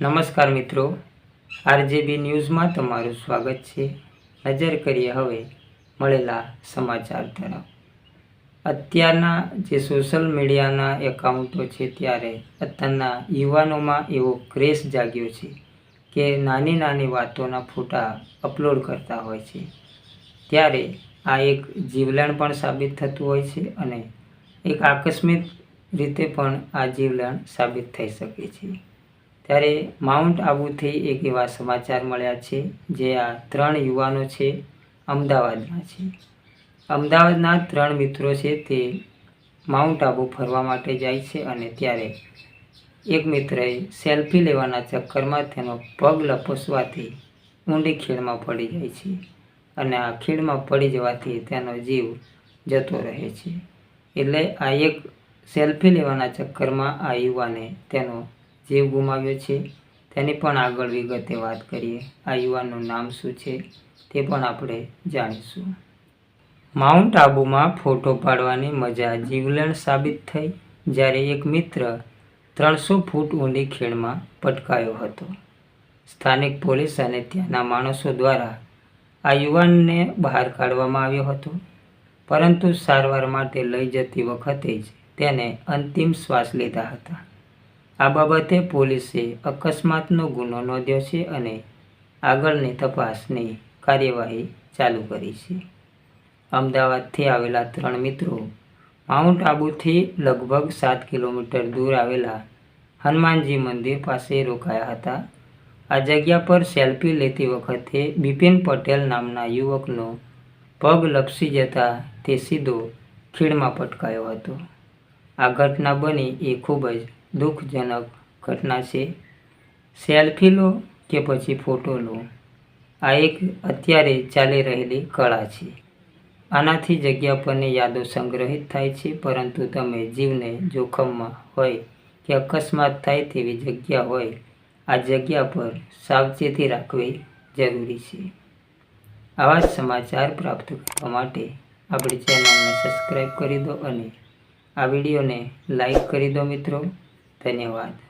નમસ્કાર મિત્રો. આરજેબી ન્યૂઝમાં તમારું સ્વાગત છે. નજર કરીએ હવે મળેલા સમાચાર તરફ. અત્યારના જે સોશિયલ મીડિયાના એકાઉન્ટો છે ત્યારે અત્યારના યુવાનોમાં એવો ક્રેશ જાગ્યો છે કે નાની નાની વાતોના ફોટા અપલોડ કરતા હોય છે. ત્યારે આ એક જીવલેણ પણ સાબિત થતું હોય છે અને એક આકસ્મિક રીતે પણ આ જીવલેણ સાબિત થઈ શકે છે. ત્યારે માઉન્ટ આબુથી એક એવા સમાચાર મળ્યા છે જે આ ત્રણ યુવાનો છે અમદાવાદના છે. અમદાવાદના ત્રણ મિત્રો છે તે માઉન્ટ આબુ ફરવા માટે જાય છે અને ત્યારે એક મિત્રએ સેલ્ફી લેવાના ચક્કરમાં તેનો પગ લપસવાથી ઊંડી ખીણમાં પડી જાય છે અને આ ખીણમાં પડી જવાથી તેનો જીવ જતો રહે છે. એટલે આ એક સેલ્ફી લેવાના ચક્કરમાં આ યુવાને તેનો જીવ ગુમાવ્યો છે. તેની પણ આગળ વિગતે વાત કરીએ. આ યુવાનનું નામ શું છે તે પણ આપણે જાણીશું. માઉન્ટ આબુમાં ફોટો પાડવાની મજા જીવલેણ સાબિત થઈ જ્યારે એક મિત્ર ત્રણસો ફૂટ ઊંડી ખીણમાં પટકાયો હતો. સ્થાનિક પોલીસ અને ત્યાંના માણસો દ્વારા આ યુવાનને બહાર કાઢવામાં આવ્યો હતો. પરંતુ સારવાર માટે લઈ જતી વખતે જ તેને અંતિમ શ્વાસ લીધા હતા. આ બાબતે પોલીસે અકસ્માતનો ગુનો નોંધ્યો છે અને આગળની તપાસની કાર્યવાહી ચાલુ કરી છે. અમદાવાદથી આવેલા ત્રણ મિત્રો માઉન્ટ આબુથી લગભગ સાત કિલોમીટર દૂર આવેલા હનુમાનજી મંદિર પાસે રોકાયા હતા. આ જગ્યા પર સેલ્ફી લેતી વખતે બિપિન પટેલ નામના યુવકનો પગ લપસી જતા તે સીધો ખીણમાં પટકાયો હતો. આ ઘટના બની એ ખૂબ જ દુઃખજનક ઘટના છે. સેલ્ફી લો કે પછી ફોટો લો. આ એક અત્યારે ચાલી રહેલી કળા છે. આનાથી જગ્યા પરની યાદો સંગ્રહિત થાય છે, પરંતુ તમે જીવને જોખમમાં હોય કે અકસ્માત થાય તેવી જગ્યા હોય, આ જગ્યા પર સાવચેતી રાખવી જરૂરી છે. આવા સમાચાર પ્રાપ્ત કરવા માટે આપણી ચેનલને સબસ્ક્રાઈબ કરી દો અને આ વિડીયોને લાઈક કરી દો મિત્રો. 等于1。